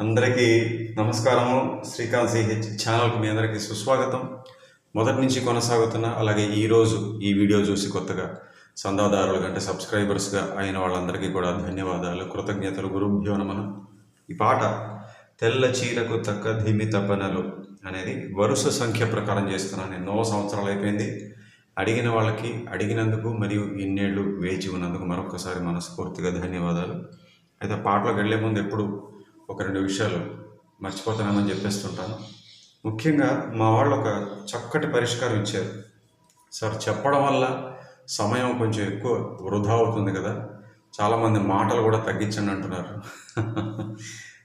అందరికీ నమస్కారము. శ్రీకాంత్ సిహెచ్ ఛానల్కి మీ అందరికీ సుస్వాగతం. మొదటి నుంచి కొనసాగుతున్న అలాగే ఈరోజు ఈ వీడియో చూసి కొత్తగా చందాదారులు కంటే సబ్స్క్రైబర్స్గా అయిన వాళ్ళందరికీ కూడా ధన్యవాదాలు. కృతజ్ఞతలు. గురుభ్యో నమన ఈ పాట తెల్ల చీరకు తక్క ధిమి తప్పనలు అనేది వరుస సంఖ్య ప్రకారం చేస్తున్నాను ఎన్నో సంవత్సరాలు అయిపోయింది. అడిగిన వాళ్ళకి అడిగినందుకు మరియు ఇన్నేళ్ళు వేచి ఉన్నందుకు మరొకసారి మనస్ఫూర్తిగా ధన్యవాదాలు. అయితే పాటలోకి వెళ్ళే ముందు ఎప్పుడు ఒక రెండు విషయాలు మర్చిపోతున్నామని చెప్పేస్తుంటాను. ముఖ్యంగా మా వాళ్ళు ఒక చక్కటి పరిష్కారం ఇచ్చారు. సార్ చెప్పడం వల్ల సమయం కొంచెం ఎక్కువ వృధా అవుతుంది కదా. చాలామంది మాటలు కూడా తగ్గించండి అంటున్నారు.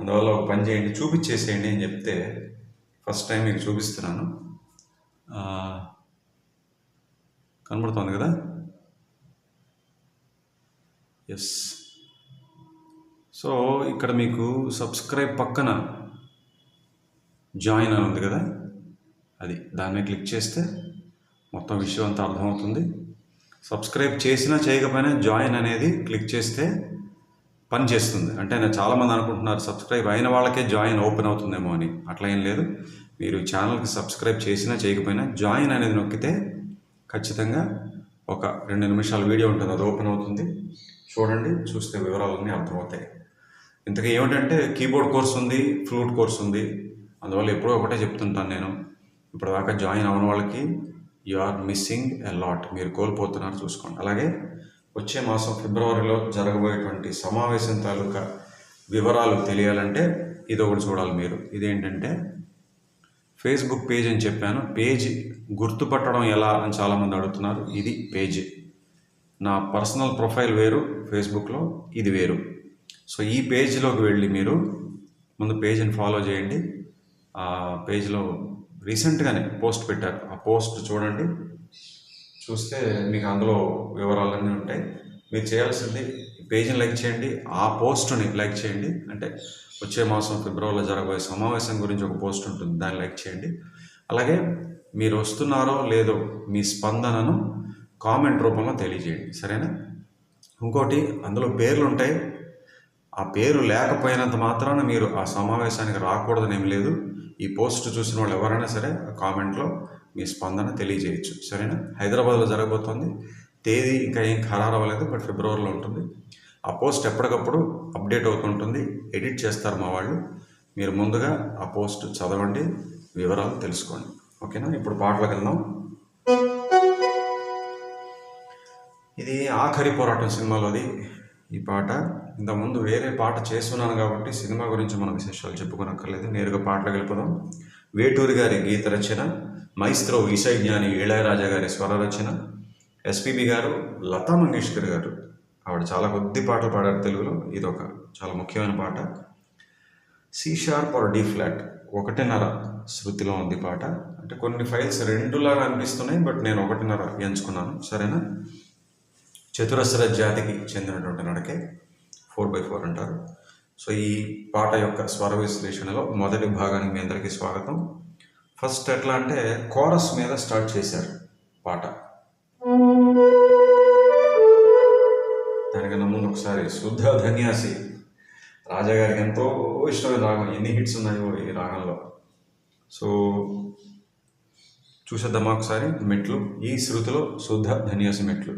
అందువల్ల ఒక పని చేయండి చూపించేసేయండి అని చెప్తే ఫస్ట్ టైం మీకు చూపిస్తున్నాను. కనబడుతోంది కదా? ఎస్ సో ఇక్కడ మీకు సబ్స్క్రైబ్ పక్కన జాయిన్ అని ఉంది కదా? అది దాన్ని క్లిక్ చేస్తే మొత్తం విషయం అంతా అర్థమవుతుంది. సబ్స్క్రైబ్ చేసినా చేయకపోయినా జాయిన్ అనేది క్లిక్ చేస్తే పని చేస్తుంది. అంటే నేను చాలామంది అనుకుంటున్నారు సబ్స్క్రైబ్ అయిన వాళ్ళకే జాయిన్ ఓపెన్ అవుతుందేమో అని. అట్లా ఏం లేదు. మీరు ఛానల్కి సబ్స్క్రైబ్ చేసినా చేయకపోయినా జాయిన్ అనేది నొక్కితే ఖచ్చితంగా ఒక రెండు నిమిషాల వీడియో ఉంటుంది అది ఓపెన్ అవుతుంది. చూడండి చూస్తే వివరాలన్నీ అర్థమవుతాయి. ఇంతకీ ఏమిటంటే కీబోర్డ్ కోర్స్ ఉంది ఫ్లూట్ కోర్స్ ఉంది. అందువల్ల ఎప్పుడో ఒకటే చెప్తుంటాను నేను. ఇప్పుడు దాకా జాయిన్ అవ్వని వాళ్ళకి you are missing a lot. మీరు కోల్పోతున్నారు చూసుకోండి. అలాగే వచ్చే మాసం ఫిబ్రవరిలో జరగబోయేటువంటి సమావేశం తాలూకా వివరాలు తెలియాలంటే ఇది ఒకటి చూడాలి మీరు. ఇదేంటంటే ఫేస్బుక్ పేజ్ అని చెప్పాను. పేజ్ గుర్తుపట్టడం ఎలా అని చాలామంది అడుగుతున్నారు. ఇది పేజ్. నా పర్సనల్ ప్రొఫైల్ వేరు ఫేస్బుక్లో ఇది వేరు. సో ఈ పేజ్లోకి వెళ్ళి మీరు ముందు పేజ్ని ఫాలో చేయండి. ఆ పేజ్లో రీసెంట్గానే పోస్ట్ పెట్టారు. ఆ పోస్ట్ చూడండి. చూస్తే మీకు అందులో వివరాలన్నీ ఉంటాయి. మీరు చేయాల్సింది పేజీని లైక్ చేయండి. ఆ పోస్ట్ని లైక్ చేయండి. అంటే వచ్చే మాసం ఫిబ్రవరిలో జరగబోయే సమావేశం గురించి ఒక పోస్ట్ ఉంటుంది. దాన్ని లైక్ చేయండి. అలాగే మీరు వస్తున్నారో లేదో మీ స్పందనను కామెంట్ రూపంలో తెలియజేయండి. సరేనా? ఇంకోటి అందులో పేర్లు ఉంటాయి. ఆ పేరు లేకపోయినంత మాత్రాన మీరు ఆ సమావేశానికి రాకూడదని ఏం లేదు. ఈ పోస్ట్ చూసిన వాళ్ళు ఎవరైనా సరే ఆ కామెంట్లో మీ స్పందన తెలియజేయచ్చు. సరేనా? హైదరాబాద్లో జరగబోతోంది. తేదీ ఇంకా ఏం ఖరారు అవ్వలేదు బట్ ఫిబ్రవరిలో ఉంటుంది. ఆ పోస్ట్ ఎప్పటికప్పుడు అప్డేట్ అవుతుంటుంది. ఎడిట్ చేస్తారు మా వాళ్ళు. మీరు ముందుగా ఆ పోస్ట్ చదవండి వివరాలు తెలుసుకోండి. ఓకేనా? ఇప్పుడు పాటలకు వెళ్దాం. ఇది ఆఖరి పోరాటం సినిమాలోది ఈ పాట. ఇంతకుముందు వేరే పాట చేస్తున్నాను కాబట్టి సినిమా గురించి మనం విశేషాలు చెప్పుకోనక్కర్లేదు. నేరుగా పాటలకు వెళ్ళిపోదాం. వేటూరి గారి గీత రచన మైస్త్రో ఈశజ్ఞాని ఇళయరాజా గారి స్వర రచన ఎస్పిబి గారు లతా మంగేష్కర్ గారు. ఆవిడ చాలా కొద్ది పాటలు పాడారు తెలుగులో. ఇది ఒక చాలా ముఖ్యమైన పాట. C sharp or D flat ఒకటిన్నర శృతిలో ఉంది పాట. అంటే కొన్ని ఫైల్స్ రెండులాగా అనిపిస్తున్నాయి బట్ నేను ఒకటిన్నర ఎంచుకున్నాను. సరేనా? చతురస్ర జాతికి చెందినటువంటి నడకే. ఫోర్ బై ఫోర్ అంటారు. సో ఈ పాట యొక్క స్వర విశ్లేషణలో మొదటి భాగానికి మీ అందరికీ స్వాగతం. ఫస్ట్ ఎట్లా అంటే కోరస్ మీద స్టార్ట్ చేశారు పాట. దానికన్నా ముందు ఒకసారి. శుద్ధ ధన్యాసి. రాజా గారికి ఎంతో ఇష్టమైన రాగం. ఎన్ని హిట్స్ ఉన్నాయో ఈ రాగంలో. సో చూసేద్దామా ఒకసారి. మెట్లు. ఈ శృతిలో శుద్ధ ధన్యాసి మెట్లు.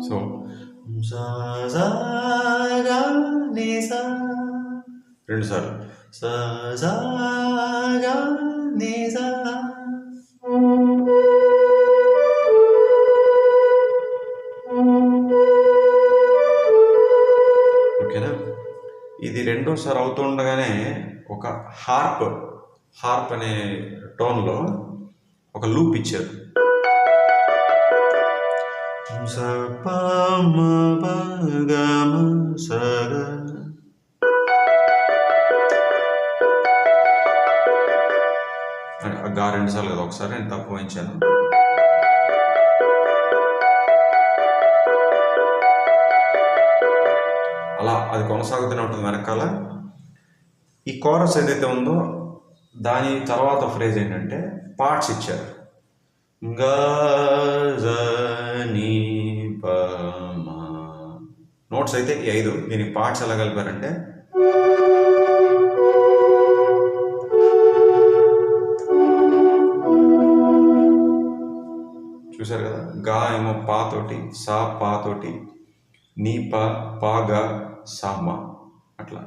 సో రెండు సార్లు ఓకేనా? ఇది రెండోసారి అవుతుండగానే ఒక హార్ప్ హార్ప్ అనే టోన్లో ఒక లూప్ ఇచ్చారు. ఆ గా రెండు సార్లు కదా ఒకసారి నేను తప్పు వహించాను అలా అది కొనసాగుతూనే ఉంటుంది వెనకాల. ఈ కోరస్ ఏదైతే ఉందో దాని తర్వాత ఫ్రేజ్ ఏంటంటే పార్ట్స్ ఇచ్చారు. గజని నోట్స్ అయితే ఈ ఐదు. దీనికి పార్ట్స్ ఎలా కలిపారంటే చూశారు కదా? గా ఏమో పా తోటి సా పా తోటి నీ పా పా గా సా మా. అట్లా.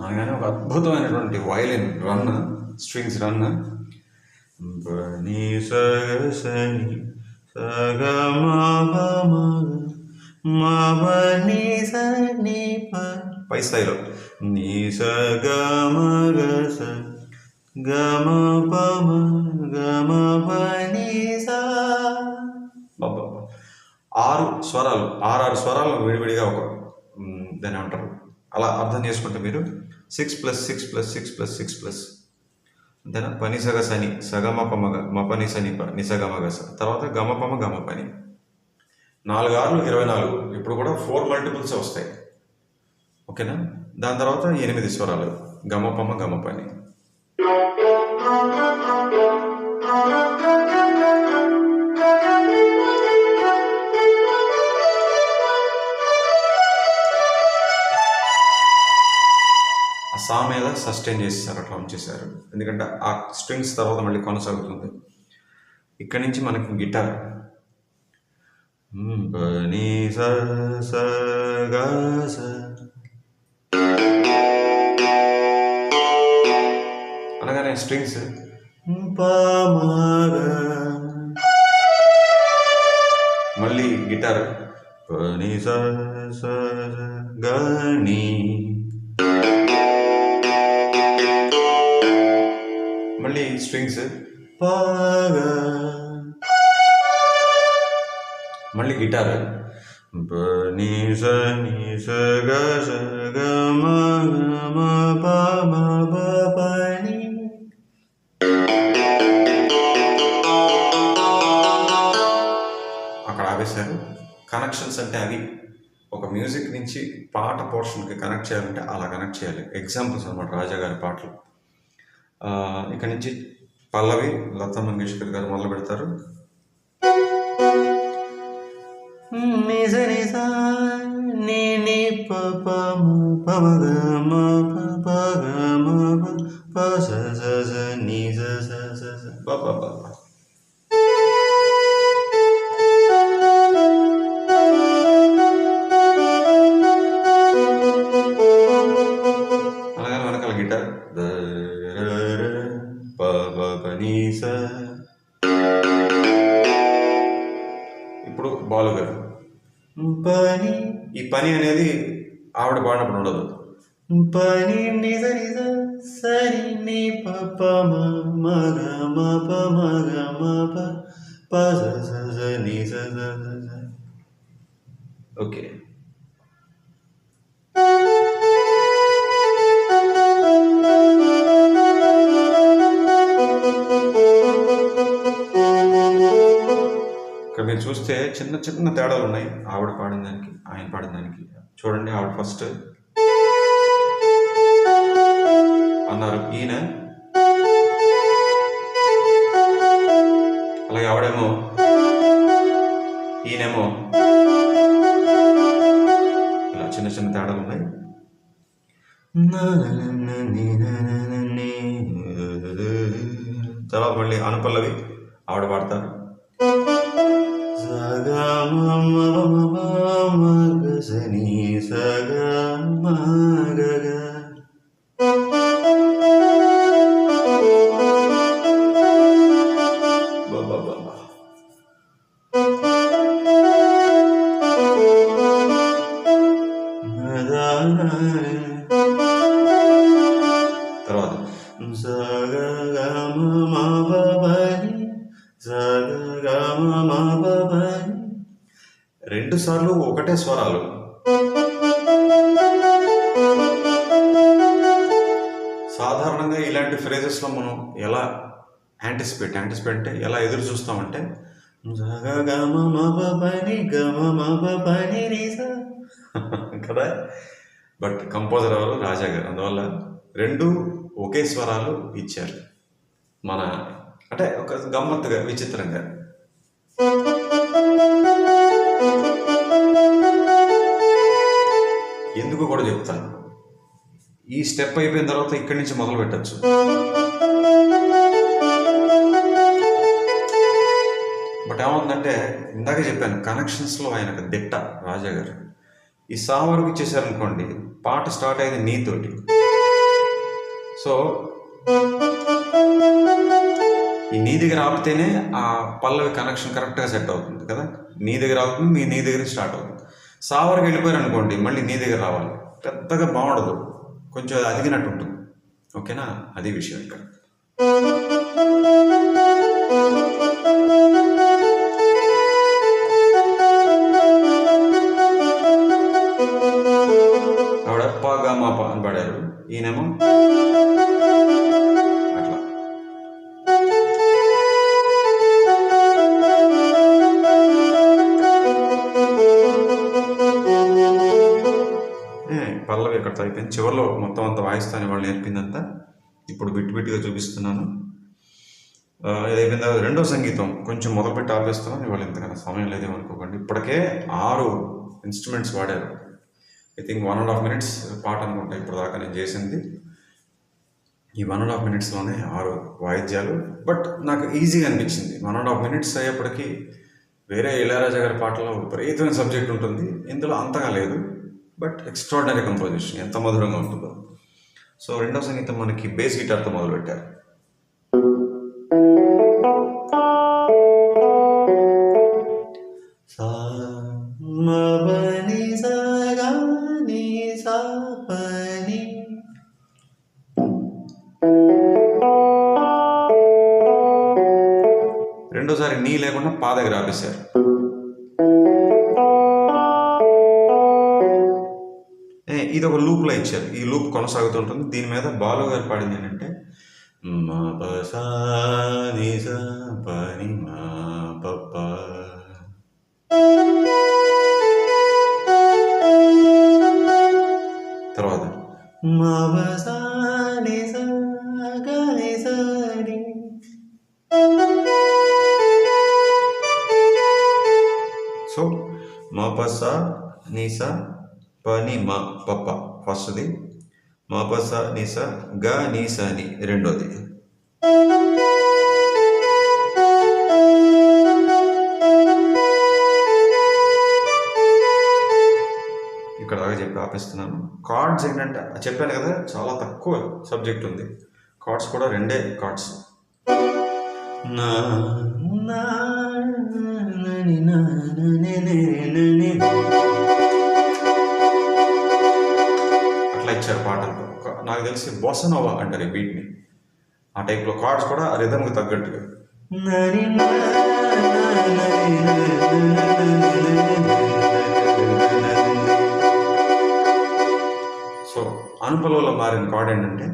అనగానే ఒక అద్భుతమైనటువంటి వయలిన్ రన్ స్ట్రింగ్స్ రన్ నీ సగ సగ నీ ప పై స్థాయిలో నీ స గ మ గ స గ మ ప మ గ మ ప స ఆరు స్వరాలు ఆరారు స్వరాలు విడివిడిగా ఒక దాన్ని అంటారు అలా అర్థం చేసుకుంటే మీరు six plus six plus six plus six plus అంతేనా? పని సగ సని సగమ పమగ మపని సని ప నిసగమగ స. తర్వాత గమపమ గమ పని. నాలుగు ఆరులు ఇరవై నాలుగు. ఇప్పుడు కూడా ఫోర్ మల్టిపుల్స్ వస్తాయి. ఓకేనా? దాని తర్వాత ఎనిమిది స్వరాలు. గమపమ గమ పని. సా మీద సస్టైన్ చేసేసారు అట్లా ఉంచేశారు. ఎందుకంటే ఆ స్ట్రింగ్స్ తర్వాత మళ్ళీ కొనసాగుతుంది. ఇక్కడి నుంచి మనకి గిటార్ అనగానే స్ట్రింగ్స్ మళ్ళీ గిటార్ పని స, స, మళ్ళీ స్ట్రింగ్స్ పాగా. మళ్ళీ గిటార్. అక్కడ ఆపేశారు. కనెక్షన్స్ అంటే అవి. ఒక మ్యూజిక్ నుంచి పాట పోర్షన్కి కనెక్ట్ చేయాలంటే అలా కనెక్ట్ చేయాలి. ఎగ్జాంపుల్స్ అనమాట రాజా గారి పాటలు. ఇక్కడి నుంచి పల్లవి లతా మంగేష్కర్ గారు మొదలు పెడతారు. నిజ నిజ నీ ప ప మ ప ప పని నిజ నిజ సరి ని పప మగ మ మగ మప ప ప ప ని ఓకే. ఇక్కడ మీరు చూస్తే చిన్న చిన్న తేడాలు ఉన్నాయి. ఆవిడ పాడిన దానికి ఆయన పాడిన దానికి. చూడండి ఆవిడ ఫస్ట్ అన్నారు. ఈయన? అలాగే ఆవిడేమో? ఈయనేమో? ఇలా చిన్న చిన్న తేడాలు ఉన్నాయి. తర్వాత మళ్ళీ అనుపల్లవి. ఒకటే స్వరాలు. సాధారణంగా ఇలాంటి ఫ్రేజెస్లో మనం ఎలా యాంటిసిపేట్ యాంటిసిపేట్ అంటే ఎలా ఎదురు చూస్తామంటే కదా? బట్ కంపోజర్ ఎవరు? రాజా గారు. అందువల్ల రెండు ఒకే స్వరాలు ఇచ్చారు. మన అంటే ఒక గమ్మత్తుగా విచిత్రంగా. ఎందుకు కూడా చెప్తాను. ఈ స్టెప్ అయిపోయిన తర్వాత ఇక్కడి నుంచి మొదలు పెట్టచ్చు. బట్ ఏమవుతుందంటే ఇందాక చెప్పాను కనెక్షన్స్లో ఆయనకు దిట్ట రాజా గారు. ఈ సా వరకు ఇచ్చేసారనుకోండి పాట స్టార్ట్ అయింది నీతోటి. సో ఈ నీ దగ్గర ఆపితేనే ఆ పల్లవి కనెక్షన్ కరెక్ట్గా సెట్ అవుతుంది కదా? నీ దగ్గర అవుతుంది మీ నీ దగ్గర స్టార్ట్ అవుతుంది. సా వెళ్ళిపోయారు అనుకోండి మళ్ళీ నీ దగ్గర రావాలి. పెద్దగా బాగుండదు. కొంచెం అది అదిగినట్టు ఉంటుంది. ఓకేనా? అది విషయం ఇక్కడ. ఆవిడ పాగా మా పా అని పాడారు. ఈయనేమో? పల్లవి ఇక్కడ అయిపోయింది చివరిలో మొత్తం అంత వాయిస్తాను వాళ్ళు నేర్పిందంతా. ఇప్పుడు బిట్ బిట్గా చూపిస్తున్నాను. ఇది అయిపోయిన తర్వాత రెండో సంగీతం. కొంచెం మొదలుపెట్టి ఆపేస్తున్నాను. ఇవాళ ఇంతకన్నా సమయం లేదేమనుకోకండి ఇప్పటికే ఆరు ఇన్స్ట్రుమెంట్స్ వాడారు. I think one and half minutes పాట అనుకుంటా ఇప్పుడు దాకా నేను చేసింది. ఈ వన్ అండ్ హాఫ్ మినిట్స్లోనే ఆరు వాయిద్యాలు. బట్ నాకు ఈజీగా అనిపించింది. వన్ అండ్ హాఫ్ మినిట్స్ అయ్యేప్పటికీ వేరే ఇళయరాజా గారి పాటలో విపరీతమైన సబ్జెక్ట్ ఉంటుంది. ఇందులో అంతగా లేదు. బట్ ఎక్స్ట్రాడినరీ కంపోజిషన్ ఎంత మధురంగా ఉంటుందో. సో రెండో సంగీతం మనకి బేస్ గిటార్తో మొదలుపెట్టారు. రెండోసారి నీ లేకుండా పా దగ్గర ఆపేశారు ఇది ఒక లూప్లో ఇచ్చారు. ఈ లూప్ కొనసాగుతుంటుంది దీని మీద బాలు గారు పాడింది ఏంటంటే మా మా తర్వాత సో మా పసా నీసా పని మా పప్ప ఫస్ట్ది మా పస నీస గ నీస అని రెండోది ఇక్కడ దాకా చెప్పి ఆపేస్తున్నాను కార్డ్స్ ఏంటంటే చెప్పాను కదా చాలా తక్కువ సబ్జెక్ట్ ఉంది కార్డ్స్ కూడా రెండే కార్డ్స్ నా నా నా నా నా నా పాటలు. నాకు తెలిసి బొసనోవా అంటారు ఈ బీట్ని ఆ టైప్లో కార్డ్స్ కూడా ఆ రిధమ్కి తగ్గట్టుగా. సో అనుపలలో మారిన కార్డ్ ఏంటంటే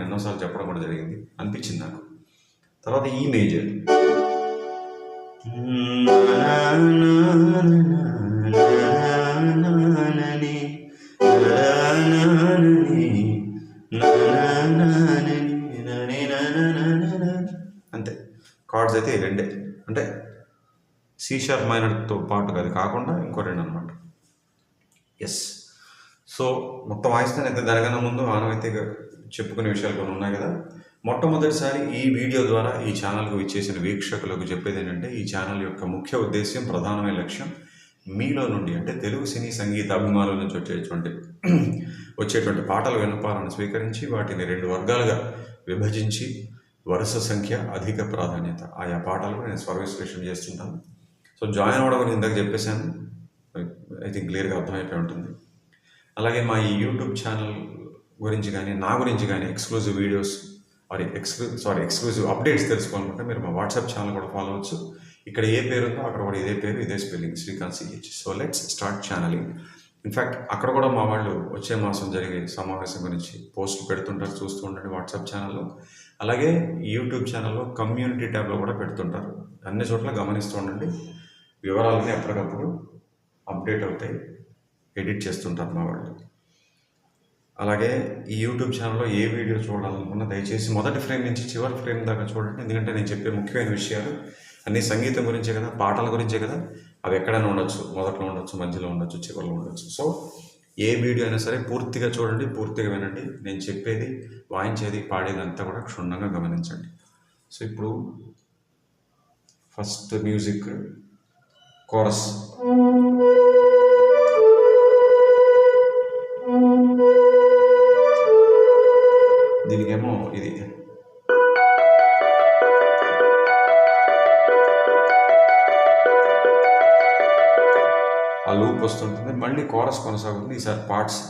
నేను ఎన్నోసార్లు చెప్పడం కూడా జరిగింది. అనిపించింది నాకు. తర్వాత ఈ మేజర్. అంతే. కార్డ్స్ అయితే రెండే. అంటే సి షార్ప్ మైనర్తో పాటు అది కాకుండా ఇంకో రెండు అనమాట ఎస్ సో మొత్తం వాయిస్తానైతే దానికన్నా ముందు ఆనవైతే చెప్పుకునే విషయాలు కొన్ని ఉన్నాయి కదా. మొట్టమొదటిసారి ఈ వీడియో ద్వారా ఈ ఛానల్కు ఇచ్చేసిన వీక్షకులకు చెప్పేది ఏంటంటే ఈ ఛానల్ యొక్క ముఖ్య ఉద్దేశ్యం ప్రధానమైన లక్ష్యం మీలో నుండి అంటే తెలుగు సినీ సంగీత అభిమానుల నుంచి వచ్చేటువంటి వచ్చేటువంటి పాటల వినపాలను స్వీకరించి వాటిని రెండు వర్గాలుగా విభజించి వరుస సంఖ్య అధిక ప్రాధాన్యత ఆయా పాటలు నేను స్వరవిశ్లేషణ చేస్తుంటాను. సో జాయిన్ అవ్వడం నేను ఇందాక చెప్పేశాను. ఐ థింక్ క్లియర్గా అర్థమైపోయి ఉంటుంది. అలాగే మా ఈ యూట్యూబ్ ఛానల్ గురించి కానీ నా గురించి కానీ ఎక్స్క్లూజివ్ వీడియోస్ సారీ ఎక్స్క్లూ సారీ ఎక్స్క్లూజివ్ అప్డేట్స్ తెలుసుకోవాలనుకుంటే మీరు మా వాట్సాప్ ఛానల్ కూడా ఫాలో అవచ్చు ఇక్కడ ఏ పేరు ఉందో అక్కడ కూడా ఇదే పేరు ఇదే spelling Srikanth CH so let's start channelling in fact అక్కడ కూడా మా వాళ్ళు వచ్చే మాసం జరిగే సమావేశం గురించి పోస్టులు పెడుతుంటారు చూస్తూ ఉండండి వాట్సాప్ ఛానల్లో అలాగే యూట్యూబ్ ఛానల్లో కమ్యూనిటీ ట్యాబ్లో కూడా పెడుతుంటారు. అన్ని చోట్ల గమనిస్తూ ఉండండి. వివరాలన్నీ ఎప్పటికప్పుడు అప్డేట్ అవుతాయి. ఎడిట్ చేస్తుంటారు మా వాళ్ళు. అలాగే ఈ యూట్యూబ్ ఛానల్లో ఏ వీడియో చూడాలనుకున్నా దయచేసి మొదటి ఫ్రేమ్ నుంచి చివరి ఫ్రేమ్ దాకా చూడండి. ఎందుకంటే నేను చెప్పే ముఖ్యమైన విషయాలు అన్ని సంగీతం గురించే కదా పాటల గురించే కదా. అవి ఎక్కడైనా ఉండొచ్చు మొదట్లో ఉండొచ్చు మధ్యలో ఉండొచ్చు చివరిలో ఉండొచ్చు. సో ఏ వీడియో అయినా సరే పూర్తిగా చూడండి పూర్తిగా వినండి. నేను చెప్పేది వాయించేది పాడేది అంతా కూడా క్షుణ్ణంగా గమనించండి. సో ఇప్పుడు ఫస్ట్ మ్యూజిక్ కోరస్. దీనికేమో ఇది. ఆ లూప్ వస్తుంటుంది మళ్ళీ కోరస్ కొనసాగుతుంది ఈసారి పార్ట్స్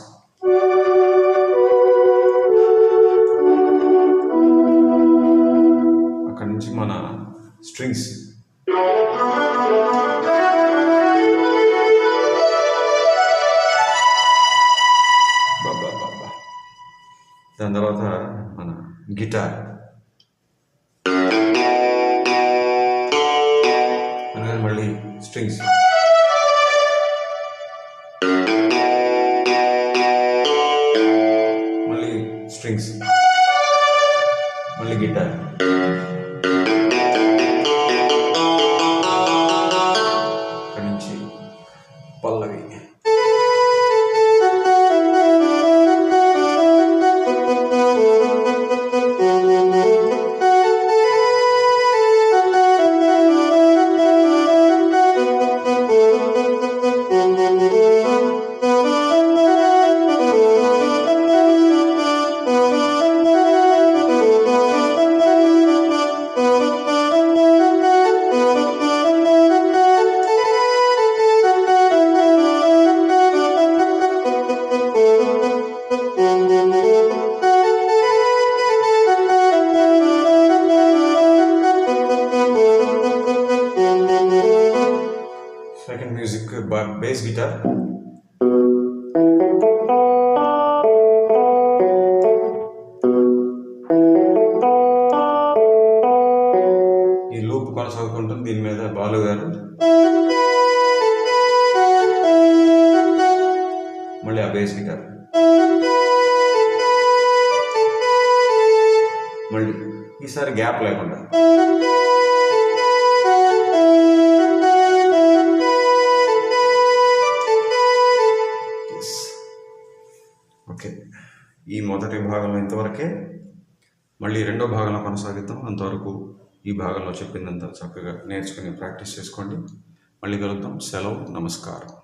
అక్కడి నుంచి మన స్ట్రింగ్స్ చదువుకుంటాం దీని మీద బాలు గారు. మళ్ళీ ఆ బేస్ గిటార్ మళ్ళీ ఈసారి గ్యాప్ లేకుండా. ఓకే. ఈ మొదటి భాగంలో ఇంతవరకే మళ్ళీ రెండో భాగంలో కొనసాగిద్దాం. అంతవరకు ఈ భాగంలో చెప్పిందంతా చక్కగా నేర్చుకుని ప్రాక్టీస్ చేసుకోండి. మళ్ళీ కలుద్దాం. సెలవు. నమస్కారం.